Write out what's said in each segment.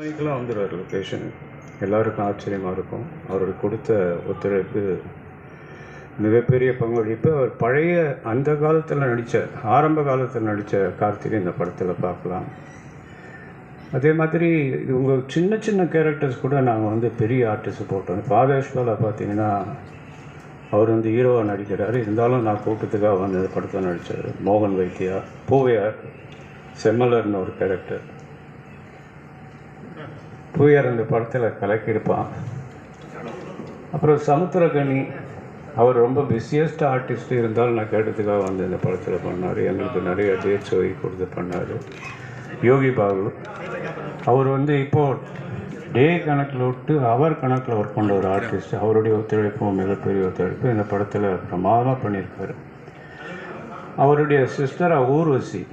மைக்கெலாம் வந்துடுவார் லொக்கேஷன் எல்லாருக்கும் ஆச்சரியமாக இருக்கும். அவருக்கு கொடுத்த ஒத்துழைப்பு மிகப்பெரிய பங்களிப்பு அவர் பழைய அந்த காலத்தில் நடித்த ஆரம்ப காலத்தில் நடித்த கார்த்திகை இந்த படத்தில் பார்க்கலாம். அதே மாதிரி இவங்க சின்ன சின்ன கேரக்டர்ஸ் கூட நாங்கள் வந்து பெரிய ஆர்டிஸ்ட் போட்டோம். பாதேஷ்வாலா பார்த்தீங்கன்னா அவர் வந்து ஹீரோவாக நடிக்கிறார். இருந்தாலும் நான் கூட்டத்துக்காக வந்து படத்தை நடித்தார் மோகன் வைத்தியா பூவையார் செம்மலர்னு ஒரு கேரக்டர் பூவையார் இந்த படத்தில் கலக்கியிருப்பான் அப்புறம் சமுத்திரகனி அவர் ரொம்ப பிஸியஸ்ட் ஆர்டிஸ்ட் இருந்தாலும் நான் கேட்டதுக்காக வந்து இந்த படத்தில் பண்ணார். எங்களுக்கு நிறைய டேட்ஸ் கொடுத்து பண்ணார். யோகி பாபு. அவர் வந்து இப்போது டே கணக்கில் விட்டு அவர் கணக்கில் ஒர்க் பண்ண ஒரு ஆர்டிஸ்ட் அவருடைய ஒத்துழைப்பும் மிகப்பெரிய ஒத்துழைப்பு இந்த படத்தில் பிரமாதமாக பண்ணியிருக்காரு. அவருடைய சிஸ்டராக ஊர்வசி.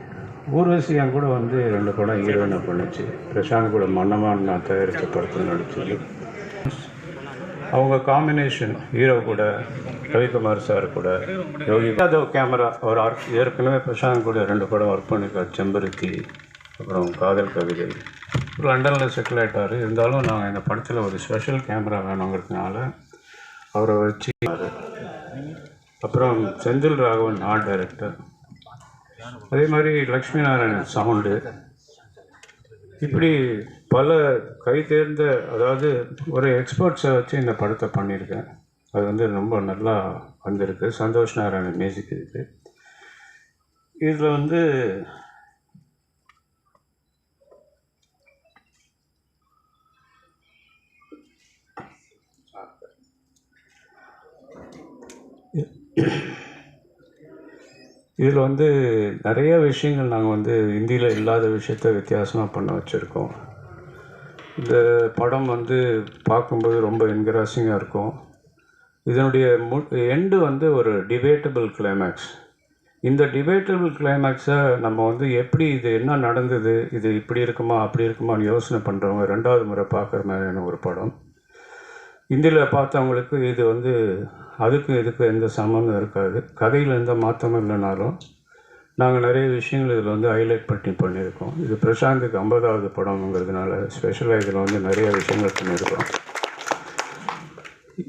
ஊர்வசி என் கூட வந்து ரெண்டு படம் ஹீரோயினை பண்ணுச்சு. பிரசாந்த் கூட மன்னமான் நான் தயாரித்த படத்தில் நடிச்சது. அவங்க காம்பினேஷன் ஹீரோ கூட ரவிக்குமார் சார் கூட யோகி யாதவ் கேமரா அவர் ஆர்ட் ஏற்கனவே பிரசாந்த் கூட ரெண்டு படம் ஒர்க் பண்ணியிருக்கார் செம்பருத்தி அப்புறம் காதல் கவிதை. லண்டனில் செட்டில் ஆகிட்டார் இருந்தாலும் நான் இந்த படத்தில் ஒரு ஸ்பெஷல் கேமரா வேணுங்கிறதுனால அவரை வச்சு அப்புறம் செந்தில் ராகவன் ஆர்ட் டைரக்டர் அதே மாதிரி லக்ஷ்மி நாராயணன் சவுண்டு. இப்படி பல கை தேர்ந்த அதாவது ஒரு எக்ஸ்பர்ட்ஸை வச்சு இந்த படத்தை பண்ணியிருக்கேன். அது வந்து ரொம்ப நல்லா வந்திருக்கு. சந்தோஷ் நாராயணன் மியூசிக் இருக்கு இதில் வந்து இதில் வந்து நிறைய விஷயங்கள் நாங்கள் வந்து ஹிந்தியில் இல்லாத விஷயத்த வித்தியாசமாக பண்ண வச்சுருக்கோம். இந்த படம் வந்து பார்க்கும்போது ரொம்ப என்கராசிங்காக இருக்கும். இதனுடைய மு எண்டு வந்து ஒரு டிபேட்டபிள் கிளைமேக்ஸ் இந்த டிபேட்டபிள் கிளைமேக்ஸை நம்ம வந்து எப்படி இது என்ன நடந்தது இது இப்படி இருக்குமா அப்படி இருக்குமான்னு யோசனை பண்ணுறவங்க ரெண்டாவது முறை பார்க்குற மாதிரியான ஒரு படம். இந்தியில் பார்த்தவங்களுக்கு இது வந்து அதுக்கும் இதுக்கும் எந்த சம்மந்தம் இருக்காது. கதையில் எந்த மாற்றமும் இல்லைனாலும் நாங்கள் நிறைய விஷயங்கள் இதில் வந்து ஹைலைட் பண்ணி பண்ணியிருக்கோம். இது பிரசாந்துக்கு ஐம்பதாவது படம்ங்கிறதுனால ஸ்பெஷலாக இதில் வந்து நிறைய விஷயங்கள் பண்ணியிருக்கோம்.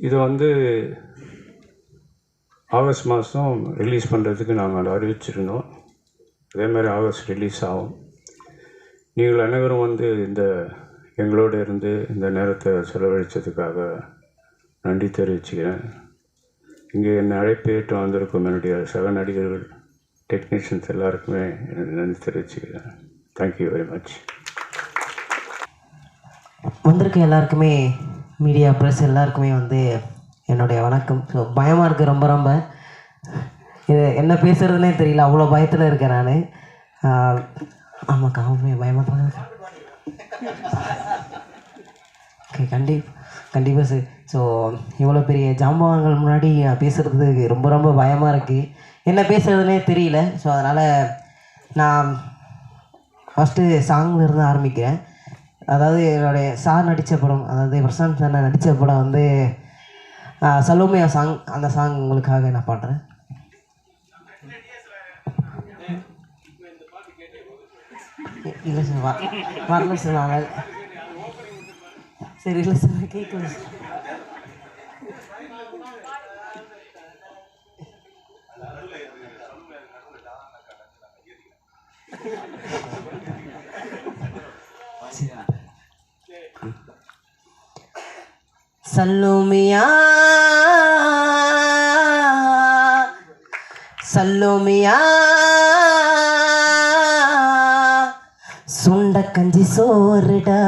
இது வந்து ஆகஸ்ட் மாதம் ரிலீஸ் பண்ணுறதுக்கு நாங்கள் அறிவிச்சிருந்தோம். அதே மாதிரி ஆகஸ்ட் ரிலீஸ் ஆகும். நீங்கள் அனைவரும் வந்து இந்த எங்களோடு இருந்து இந்த நேரத்தை செலவழித்ததுக்காக நன்றி தெரிவிச்சுக்கிறேன். இங்கே என்னை அழைப்பு ஏற்று வந்திருக்கும் என்னுடைய சக நடிகர்கள் டெக்னீஷியன்ஸ் எல்லாருக்குமே நன்றி தெரிவிச்சுக்கிறேன். தேங்க்யூ வெரி மச் வந்திருக்க எல்லாருக்குமே மீடியா ப்ரெஸ் எல்லாருக்குமே வந்து என்னுடைய வணக்கம். ஸோ பயமாக இருக்குது ரொம்ப ரொம்ப. இது என்ன பேசுகிறதுனே தெரியல அவ்வளோ பயத்தில் இருக்கேன் நான். ஆமாக்கா காமே பயமாக தான் இருக்கேன் ஓகே கண்டிப்பாக கண்டிப்பாக சார் ஸோ இவ்வளோ பெரிய ஜாம்பவான்கள் முன்னாடி நான் பேசுகிறதுக்கு ரொம்ப ரொம்ப பயமாக இருக்குது என்ன பேசுகிறதுனே தெரியல. ஸோ அதனால் நான் ஃபஸ்ட்டு சாங்லேருந்து ஆரம்பிக்கிறேன். அதாவது என்னுடைய சார் நடித்த படம் அதாவது பிரசாந்த் சார் நடித்த படம் வந்து சலோமியா சாங் அந்த சாங் உங்களுக்காக நான் பாடுறேன். இல்லை சார் வரல சார் நான் சரி இல்லை சார் கேட்கல சார் சல்லோமியா? சல்லோமியா? சுண்ட கஞ்சி சோறுடா.